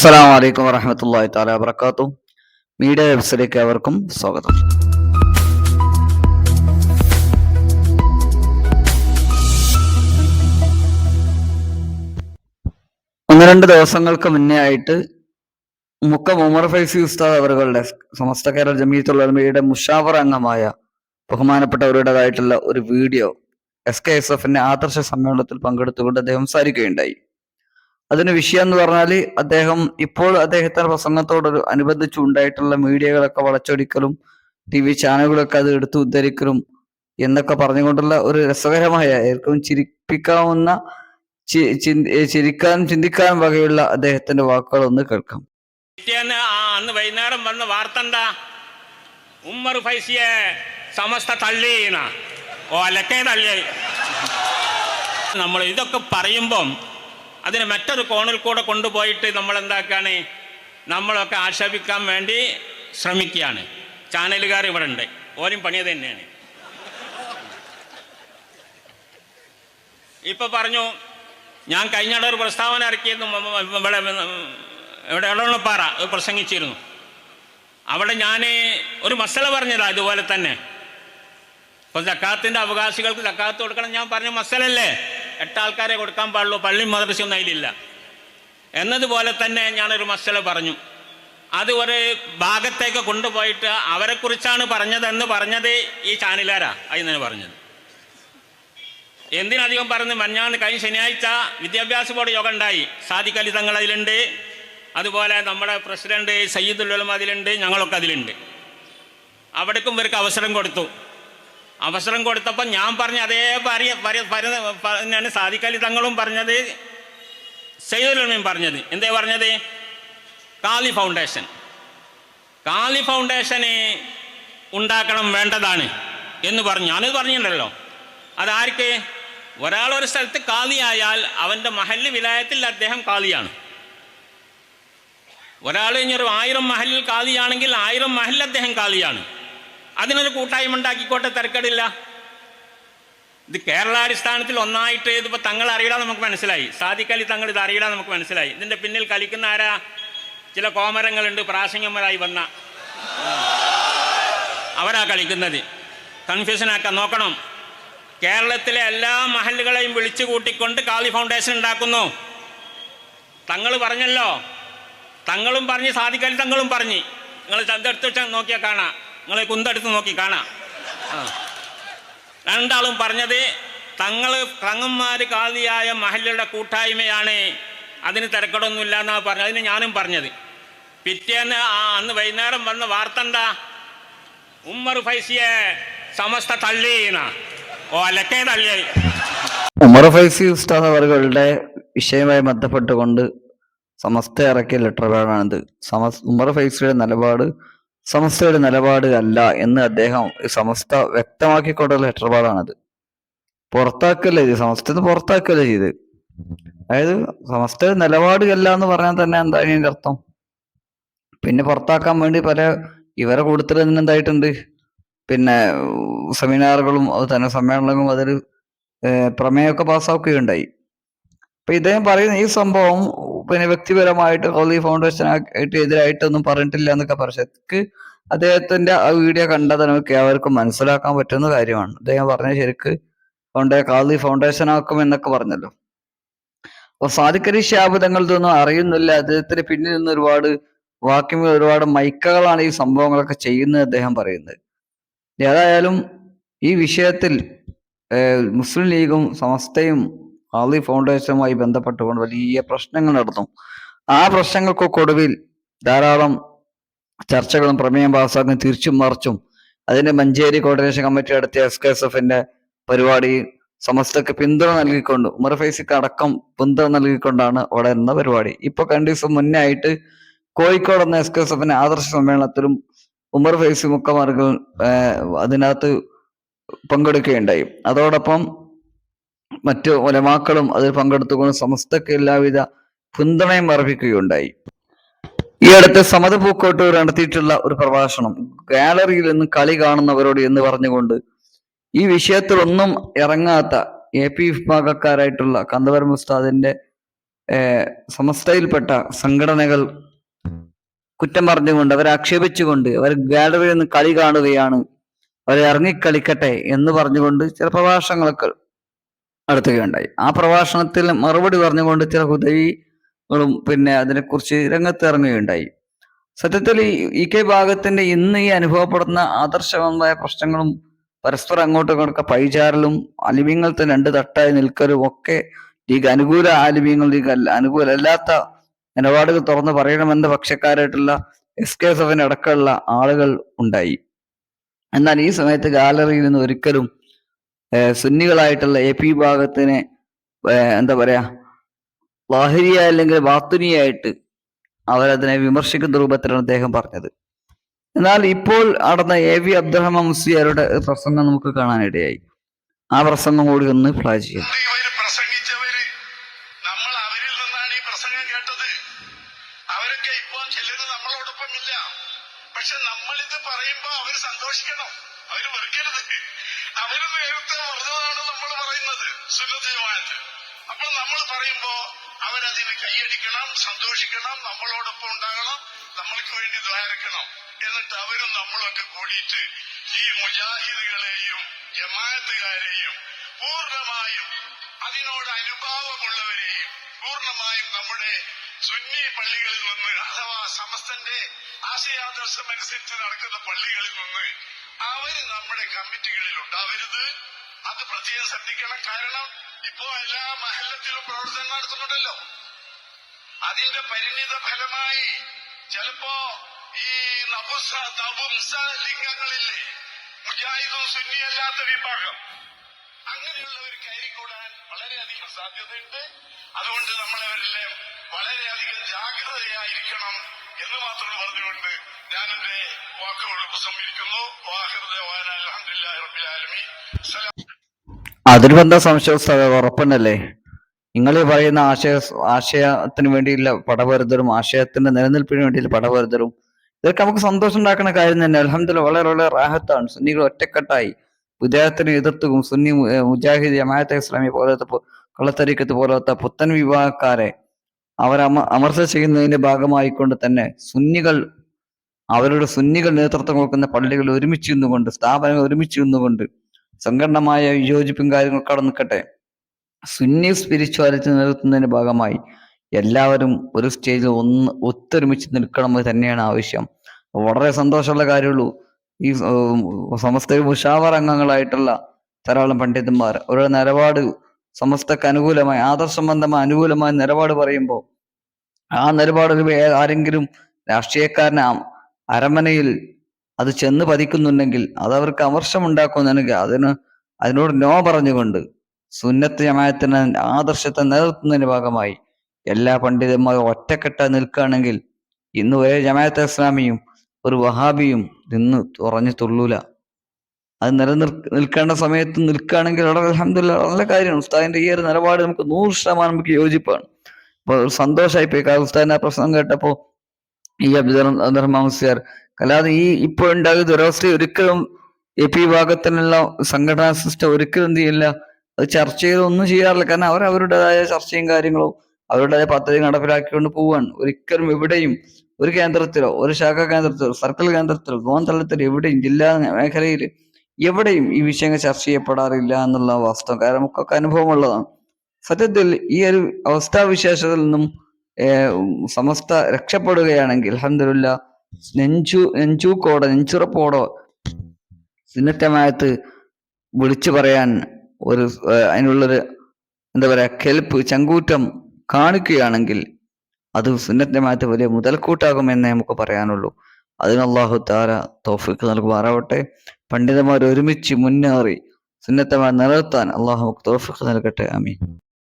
അസ്സലാമു അലൈക്കും വറഹമത്തല്ലാ താല വർക്കാത്തു മീഡിയ വെബ്സൈറ്റിലേക്ക് അവർക്കും സ്വാഗതം. ഒന്ന് രണ്ട് ദിവസങ്ങൾക്ക് മുന്നേ ആയിട്ട് മുക്കം ഉമർ ഫൈസി ഉസ്താദ് അവരുടെ സമസ്ത കേരള ജമീത്തുള്ളമയുടെ മുഷാവർ അംഗമായ ബഹുമാനപ്പെട്ടവരുടേതായിട്ടുള്ള ഒരു വീഡിയോ എസ് കെ എസ് എഫിന്റെ ആദർശ സമ്മേളനത്തിൽ പങ്കെടുത്തുകൊണ്ട് അദ്ദേഹം സംസാരിക്കുകയുണ്ടായി. അതിന് വിഷയം എന്ന് പറഞ്ഞാൽ അദ്ദേഹം ഇപ്പോൾ അദ്ദേഹത്തിന്റെ പ്രസംഗത്തോട് അനുബന്ധിച്ച് ഉണ്ടായിട്ടുള്ള മീഡിയകളൊക്കെ വളച്ചൊടിക്കലും ടി വി ചാനലുകളൊക്കെ അത് എടുത്തു ഉദ്ധരിക്കലും എന്നൊക്കെ പറഞ്ഞുകൊണ്ടുള്ള ഒരു രസകരമായ ഏറ്റവും ചിരിപ്പിക്കാവുന്ന ചിരിക്കാനും ചിന്തിക്കാനും വകയുള്ള അദ്ദേഹത്തിന്റെ വാക്കുകൾ ഒന്ന് കേൾക്കാം അന്ന് വൈകുന്നേരം വന്ന വാർത്ത എന്താ ഉമ്മർ ഫൈസിയെ സമസ്ത തള്ളി ഓ അലക്കേ തള്ളിയായി. നമ്മൾ ഇതൊക്കെ പറയുമ്പം അതിനെ മറ്റൊരു കോണിൽ കൂടെ കൊണ്ടുപോയിട്ട് നമ്മൾ എന്താക്കാണ് നമ്മളൊക്കെ ആക്ഷേപിക്കാൻ വേണ്ടി ശ്രമിക്കുകയാണ്. ചാനലുകാർ ഇവിടെ ഉണ്ട്. ഓരും പണിയത് തന്നെയാണ്. ഇപ്പൊ പറഞ്ഞു ഞാൻ കഴിഞ്ഞ ഒരു പ്രസ്താവന മ- ഇവിടെ ഇവിടെ എളവണ്ണപ്പാറ പ്രസംഗിച്ചിരുന്നു. അവിടെ ഞാൻ ഒരു മസല പറഞ്ഞതാ ഇതുപോലെ തന്നെ. ഇപ്പൊ ജക്കാത്തിന്റെ അവകാശികൾക്ക് ജക്കാത്ത് കൊടുക്കണം ഞാൻ പറഞ്ഞ മസലല്ലേ എട്ട് ആൾക്കാരെ കൊടുക്കാൻ പാടുള്ളൂ പള്ളി മദ്രസയൊന്നും അതിലില്ല. എന്നതുപോലെ തന്നെ ഞാനൊരു മസല പറഞ്ഞു. അത് ഒരു ഭാഗത്തേക്ക് കൊണ്ടുപോയിട്ട് അവരെക്കുറിച്ചാണ് പറഞ്ഞതെന്ന് പറഞ്ഞത് ഈ ചാനലുകാരാ. അതിന് പറഞ്ഞത്. എന്തിനധികം പറഞ്ഞ്? മഞ്ഞാണ് കഴിഞ്ഞ ശനിയാഴ്ച വിദ്യാഭ്യാസ ബോർഡ് യോഗം ഉണ്ടായി. സാദിഖ് അലി തങ്ങൾ അതിലുണ്ട്. അതുപോലെ നമ്മുടെ പ്രസിഡന്റ് സയ്യിദുൽ ഉലമ അതിലുണ്ട്. ഞങ്ങളൊക്കെ അതിലുണ്ട്. അവിടേക്കും ഇവർക്ക് അവസരം കൊടുത്തു. അവസരം കൊടുത്തപ്പോൾ ഞാൻ പറഞ്ഞ അതേ പറ- പറഞ്ഞാണ് സാധിക്കാലി തങ്ങളും പറഞ്ഞത്. ഉലമയും പറഞ്ഞത്. എന്തേ പറഞ്ഞത്? കാലി ഫൗണ്ടേഷൻ. കാലി ഫൗണ്ടേഷന് ഉണ്ടാക്കണം വേണ്ടതാണ് എന്ന് പറഞ്ഞു. ഞാനത് പറഞ്ഞിട്ടുണ്ടല്ലോ. അതാർക്ക്? ഒരാൾ ഒരു സ്ഥലത്ത് കാലിയായാൽ അവന്റെ മഹല്ല് വിലായത്തിൽ അദ്ദേഹം കാലിയാണ് ഒരാൾ ഒരു ആയിരം മഹലിൽ കാലിയാണെങ്കിൽ ആയിരം മഹലിൽ അദ്ദേഹം കാലിയാണ് അതിനൊരു കൂട്ടായ്മ ഉണ്ടാക്കിക്കോട്ടെ തിരക്കടില്ല. ഇത് കേരളാടിസ്ഥാനത്തിൽ ഒന്നായിട്ട് ഇതിപ്പോൾ തങ്ങൾ അറിയില്ല നമുക്ക് മനസ്സിലായി. സാദിഖലി തങ്ങൾ ഇത് അറിയില്ല നമുക്ക് മനസ്സിലായി. ഇതിന്റെ പിന്നിൽ കളിക്കുന്ന ആരാ? ചില കോമരങ്ങളുണ്ട് പ്രാസംഗന്മാരായി വന്ന. അവരാ കളിക്കുന്നത്. കൺഫ്യൂഷനാക്കാൻ നോക്കണം. കേരളത്തിലെ എല്ലാ മഹലുകളെയും വിളിച്ചു കൂട്ടിക്കൊണ്ട് കാളി ഫൗണ്ടേഷൻ ഉണ്ടാക്കുന്നു. തങ്ങൾ പറഞ്ഞല്ലോ. തങ്ങളും പറഞ്ഞ് സാധിക്കൽ തങ്ങളും പറഞ്ഞ്. നിങ്ങൾ ചന്തെടുത്ത് നോക്കിയാൽ കാണാം. നിങ്ങൾ കുന്തടുത്ത് നോക്കി കാണാം. രണ്ടാളും പറഞ്ഞത് തങ്ങൾ തങ്ങന്മാർ കാതിയായ മഹല്ലുടെ കൂട്ടായ്മയാണ് അതിന് തിരക്കടൊന്നുമില്ല എന്നാണ് പറഞ്ഞത്. അതിന് ഞാനും പറഞ്ഞത്. പിറ്റേന്ന് ആ അന്ന് വൈകുന്നേരം വന്ന വാർത്ത എന്താ? ഉമ്മർ ഫൈസിയെ സമസ്ത തള്ളി ഓ അലക്കേ തള്ളിയായി. ഉമർ ഫൈസി ഉസ്താദ് അവരുടെ വിഷയമായി ബന്ധപ്പെട്ടുകൊണ്ട് സമസ്ത ഇറക്കിയ ലെറ്റർ സമസ് ഉമർ ഫൈസിയുടെ നിലപാട് സമസ്തയുടെ നിലപാട് അല്ല എന്ന് അദ്ദേഹം സമസ്ത വ്യക്തമാക്കിക്കൊണ്ടുള്ള ലെറ്റർ പുറത്താക്കല്ലേ ചെയ്ത് സമസ്തന്ന് പുറത്താക്കല്ലേ ചെയ്ത് അതായത് സമസ്തയുടെ നിലപാട് അല്ല എന്ന് പറഞ്ഞാൽ തന്നെ എന്താണ് ഇതിന്റെ അർത്ഥം? പിന്നെ പുറത്താക്കാൻ വേണ്ടി പല ഇവരെ കൂടുതൽ തന്നെ എന്തായിട്ടുണ്ട്? പിന്നെ സെമിനാറുകളും അത് തന്നെ സമ്മേളനങ്ങളും അതൊരു പ്രമേയമൊക്കെ പാസ്സാക്കുകയുണ്ടായി. അപ്പൊ ഇദ്ദേഹം പറയുന്ന ഈ സംഭവം പിന്നെ വ്യക്തിപരമായിട്ട് ഹോളി ഫൗണ്ടേഷൻ ആയിട്ട് എതിരായിട്ടൊന്നും പറഞ്ഞിട്ടില്ല എന്നൊക്കെ പക്ഷക്ക് അദ്ദേഹത്തിന്റെ ആ വീഡിയോ കണ്ടാൽ നമുക്ക് ഏവർക്കും മനസ്സിലാക്കാൻ പറ്റുന്ന കാര്യമാണ്. അദ്ദേഹം പറഞ്ഞ ശരിക്ക് ഫൗണ്ടേ കാളി ഫൗണ്ടേഷൻ ആക്കും എന്നൊക്കെ പറഞ്ഞല്ലോ. അപ്പൊ സാധിക്കരി ശാബദങ്ങൾ ഇതൊന്നും അറിയുന്നില്ല. അദ്ദേഹത്തിന് പിന്നിൽ നിന്ന് ഒരുപാട് വാക്യം ഒരുപാട് മൈക്കകളാണ് ഈ സംഭവങ്ങളൊക്കെ ചെയ്യുന്നത് അദ്ദേഹം പറയുന്നത്. ഏതായാലും ഈ വിഷയത്തിൽ മുസ്ലിം ലീഗും സമസ്തയും ആലി ഫൗണ്ടേഷനുമായി ബന്ധപ്പെട്ടുകൊണ്ട് വലിയ പ്രശ്നങ്ങൾ നടന്നു. ആ പ്രശ്നങ്ങൾക്കൊക്കൊടുവിൽ ധാരാളം ചർച്ചകളും പ്രമേയം പാസ്സാക്കും തിരിച്ചും മറിച്ചും. അതിന്റെ മഞ്ചേരി കോർഡിനേഷൻ കമ്മിറ്റി നടത്തിയ എസ് കെ എസ് എഫിന്റെ പരിപാടി സമസ്തക്ക് പിന്തുണ നൽകിക്കൊണ്ട് ഉമർ ഫൈസിക്ക് അടക്കം പിന്തുണ നൽകിക്കൊണ്ടാണ് അവിടെ പരിപാടി. ഇപ്പൊ രണ്ടു ദിവസം മുന്നേ ആയിട്ട് കോഴിക്കോട് എന്ന എസ് കെ എസ് എഫിന്റെ ആദർശ സമ്മേളനത്തിലും ഉമർ ഫൈസി മുക്കമാർകൾ അതിനകത്ത് പങ്കെടുക്കുകയുണ്ടായി. അതോടൊപ്പം മറ്റു ഒലമാക്കളും അതിൽ പങ്കെടുത്തുകൊണ്ട് സമസ്തക്ക് എല്ലാവിധ പിന്തുണയും അർപ്പിക്കുകയുണ്ടായി. ഈ അടുത്ത് സമത പൂക്കോട്ടൂർ നടത്തിയിട്ടുള്ള ഒരു പ്രഭാഷണം ഗാലറിയിൽ നിന്ന് കളി കാണുന്നവരോട് എന്ന് പറഞ്ഞുകൊണ്ട് ഈ വിഷയത്തിലൊന്നും ഇറങ്ങാത്ത എ പി വിഭാഗക്കാരായിട്ടുള്ള കന്തപുരം ഉസ്താദിന്റെ സമസ്തയിൽപ്പെട്ട സംഘടനകൾ കുറ്റം പറഞ്ഞുകൊണ്ട് അവരെ ആക്ഷേപിച്ചുകൊണ്ട് അവർ ഗാലറിയിൽ നിന്ന് കളി കാണുകയാണ് അവരെ ഇറങ്ങിക്കളിക്കട്ടെ എന്ന് പറഞ്ഞുകൊണ്ട് ചില പ്രഭാഷണങ്ങളൊക്കെ നടത്തുകയുണ്ടായി ആ പ്രഭാഷണത്തിൽ മറുപടി പറഞ്ഞുകൊണ്ട് ചില ഹുദവികളും പിന്നെ അതിനെക്കുറിച്ച് രംഗത്ത് ഇറങ്ങുകയുണ്ടായി സത്യത്തിൽ ഈ കെ ഭാഗത്തിന്റെ ഇന്ന് ഈ അനുഭവപ്പെടുന്ന ആദർശപരമായ പ്രശ്നങ്ങളും പരസ്പരം അങ്ങോട്ടും ഇങ്ങോട്ടൊക്കെ പഴിചാരലും അലിമ്യങ്ങൾ തന്നെ രണ്ട് തട്ടായി നിൽക്കലും ഒക്കെ ലീഗ് അനുകൂല ആലിമ്യങ്ങൾ ലീഗ് അനുകൂലമല്ലാത്ത നിലപാടുകൾ തുറന്ന് പറയണമെന്ന പക്ഷക്കാരായിട്ടുള്ള എസ് കെ എസ് എഫിന് അടക്കമുള്ള ആളുകൾ ഉണ്ടായി. എന്നാൽ ഈ സമയത്ത് ഗാലറിയിൽ നിന്ന് ഒരിക്കലും സുന്നികളായിട്ടുള്ള എ പി വിഭാഗത്തിനെ എന്താ പറയാ വാഹിരിയ അല്ലെങ്കിൽ വാത്തുനിയായിട്ട് അവരതിനെ വിമർശിക്കുന്ന രൂപത്തിലാണ് അദ്ദേഹം പറഞ്ഞത്. എന്നാൽ ഇപ്പോൾ നടന്ന എ വി അബ്ദുറഹ്മാൻ മുസ്ലിയാരുടെ പ്രസംഗം നമുക്ക് കാണാനിടയായി. ആ പ്രസംഗം കൂടി ഒന്ന് പ്ലേ ചെയ്യാം. അവരൊക്കെ ഇപ്പോൾ ചിലര് നമ്മളോടൊപ്പം ഇല്ല പക്ഷെ നമ്മളിത് പറയുമ്പോ അവർ സന്തോഷിക്കണം. സുന്നതയുമായിട്ട് അപ്പോൾ നമ്മൾ പറയുമ്പോ അവരതിന് കൈയടിക്കണം സന്തോഷിക്കണം നമ്മളോടൊപ്പം ഉണ്ടാകണം നമ്മൾക്ക് വേണ്ടി ദ്വാരക്കണം. എന്നിട്ട് അവരും നമ്മളൊക്കെ കൂടിയിട്ട് ഈ മുജാഹിദുകളെയും ജമാഅത്തുകാരെയും പൂർണമായും അതിനോട് അനുഭാവമുള്ളവരെയും പൂർണമായും നമ്മുടെ സുന്നി പള്ളികളിൽ നിന്ന് അഥവാ സമസ്തന്റെ ആശയാദർശം അനുസരിച്ച് നടക്കുന്ന പള്ളികളിൽ നിന്ന് അവർ നമ്മുടെ കമ്മിറ്റികളിൽ ഉണ്ടാവരുത് അത് പ്രത്യേകം ശ്രദ്ധിക്കണം കാരണം ഇപ്പോ എല്ലാ മഹല്ലത്തിലും പ്രവർത്തനം നടത്തുന്നുണ്ടല്ലോ അതിന്റെ പരിണിത ഫലമായി ചിലപ്പോ ഈ നപുസ നപുംസ ലിംഗങ്ങളില്ലേ മുജാഹിദും സുന്നിയല്ലാത്ത വിഭാഗം അങ്ങനെയുള്ളവർ കയറിക്കൂടാൻ വളരെയധികം സാധ്യതയുണ്ട്. അതുകൊണ്ട് നമ്മളവരെല്ലാം വളരെയധികം ജാഗ്രതയായിരിക്കണം എന്ന് മാത്രം പറഞ്ഞുകൊണ്ട് ഞാൻ വാക്കുകൾ ഉപസംഹരിക്കുന്നു. വാഹൃദ അലഹമില്ലാ ആലമീൻ. സലാം അതിന് എന്താ സംശയം? ഉറപ്പന്നല്ലേ? നിങ്ങൾ ഈ പറയുന്ന ആശയ ആശയത്തിന് വേണ്ടിയുള്ള പടവരുതരും ആശയത്തിന്റെ നിലനിൽപ്പിന് വേണ്ടിയുള്ള പടവരുതരും ഇതൊക്കെ നമുക്ക് സന്തോഷം ഉണ്ടാക്കുന്ന കാര്യം തന്നെ. അലഹമ്മദില്ല വളരെ വളരെ റാഹത്താണ്. സുന്നികൾ ഒറ്റക്കെട്ടായി. വിദേഹത്തിനെ എതിർത്തും സുന്നി മുജാഹിദ് ജമാഅത്തെ ഇസ്ലാമി പോലത്തെ കള്ളത്തരീക്കത്ത് പോലത്തെ പുത്തൻ വിഭാഗക്കാരെ അവരമ അമർച്ച ചെയ്യുന്നതിന്റെ ഭാഗമായിക്കൊണ്ട് തന്നെ സുന്നികൾ അവരുടെ സുന്നികൾ നേതൃത്വം കൊടുക്കുന്ന പള്ളികൾ ഒരുമിച്ച് നിന്നുകൊണ്ട് സ്ഥാപനങ്ങൾ ഒരുമിച്ച് നിന്നുകൊണ്ട് സംഘടനമായ വിയോജിപ്പും കാര്യങ്ങൾ കടന്നു നിൽക്കട്ടെ. സുന്നി സ്പിരിച്വാലിറ്റി നിലനിർത്തുന്നതിന്റെ ഭാഗമായി എല്ലാവരും ഒരു സ്റ്റേജിൽ ഒന്ന് ഒത്തൊരുമിച്ച് നിൽക്കണമെന്ന് തന്നെയാണ് ആവശ്യം. വളരെ സന്തോഷമുള്ള കാര്യമുള്ളൂ. ഈ സമസ്ത മുഷാവർ അംഗങ്ങളായിട്ടുള്ള ധാരാളം പണ്ഡിതന്മാർ അവരുടെ നിലപാട് സമസ്തക്ക് അനുകൂലമായി ആദർശബന്ധമായ അനുകൂലമായ നിലപാട് പറയുമ്പോൾ ആ നിലപാടിൽ വേ- ആരെങ്കിലും രാഷ്ട്രീയക്കാരനെ അരമനയിൽ അത് ചെന്ന് പതിക്കുന്നുണ്ടെങ്കിൽ അത് അവർക്ക് അമർഷമുണ്ടാക്കുന്നുണ്ടെങ്കിൽ അതിന് അതിനോട് നോ പറഞ്ഞുകൊണ്ട് സുന്നത്ത് ജമായത്തിന് ആദർശത്തെ നിലനിർത്തുന്നതിന്റെ ഭാഗമായി എല്ലാ പണ്ഡിതന്മാരും ഒറ്റക്കെട്ട നിൽക്കുകയാണെങ്കിൽ ഇന്ന് ഒരേ ജമാഅത്ത് ഇസ്ലാമിയും ഒരു വഹാബിയും നിന്ന് തുറഞ്ഞു തുള്ളൂല. അത് നിലനിർ നിൽക്കേണ്ട സമയത്ത് നിൽക്കുകയാണെങ്കിൽ വളരെ അലഹമില്ല നല്ല കാര്യമാണ് ഉസ്താദിന്റെ ഈ ഒരു നിലപാട് നമുക്ക് നൂറ് ശതമാനം നമുക്ക് യോജിപ്പാണ്. അപ്പൊ സന്തോഷമായി പോയി കാരണം ഉസ്താദിന്റെ ആ പ്രശ്നം കേട്ടപ്പോ ഈ അബ്ദുറഹ്മാൻ മുസ്ലിയാർ അല്ലാതെ ഈ ഇപ്പോൾ ഉണ്ടാകുന്ന ദുരവസ്ഥ ഒരിക്കലും എ പി വിഭാഗത്തിനുള്ള സംഘടനാ സിസ്റ്റം ഒരിക്കലും എന്ത് ചെയ്യില്ല. അത് ചർച്ച ചെയ്ത് ഒന്നും ചെയ്യാറില്ല. കാരണം അവർ അവരുടേതായ ചർച്ചയും കാര്യങ്ങളും അവരുടേതായ പദ്ധതി നടപ്പിലാക്കിക്കൊണ്ട് പോവാണ്. ഒരിക്കലും എവിടെയും ഒരു കേന്ദ്രത്തിലോ ഒരു ശാഖാ കേന്ദ്രത്തിലോ സർക്കിൾ കേന്ദ്രത്തിലോ ഗോൺ തലത്തിലോ എവിടെയും ജില്ലാ മേഖലയിൽ എവിടെയും ഈ വിഷയങ്ങൾ ചർച്ച ചെയ്യപ്പെടാറില്ല എന്നുള്ള വാസ്തവം. കാരണം നമുക്കൊക്കെ അനുഭവമുള്ളതാണ്. സത്യത്തിൽ ഈ ഒരു അവസ്ഥാവിശേഷത്തിൽ നിന്നും സമസ്ത രക്ഷപ്പെടുകയാണെങ്കിൽ അലഹമില്ല നെഞ്ചു നെഞ്ചൂക്കോടെ നെഞ്ചുറപ്പോടോ സുന്നത്തമായത്ത് വിളിച്ചു പറയാൻ ഒരു അതിനുള്ളൊരു എന്താ പറയാ കെൽപ്പ് ചങ്കൂറ്റം കാണിക്കുകയാണെങ്കിൽ അത് സുന്നത്തമായത്ത് വലിയ മുതൽക്കൂട്ടാകുമെന്നേ നമുക്ക് പറയാനുള്ളൂ. അതിന് അള്ളാഹു താര തോഫിക്ക് നൽകുമാറാവട്ടെ. പണ്ഡിതന്മാർ ഒരുമിച്ച് മുന്നേറി സുന്നത്തമായി നിലനിർത്താൻ അള്ളാഹു തോഫിക്ക് നൽകട്ടെ. അമീൻ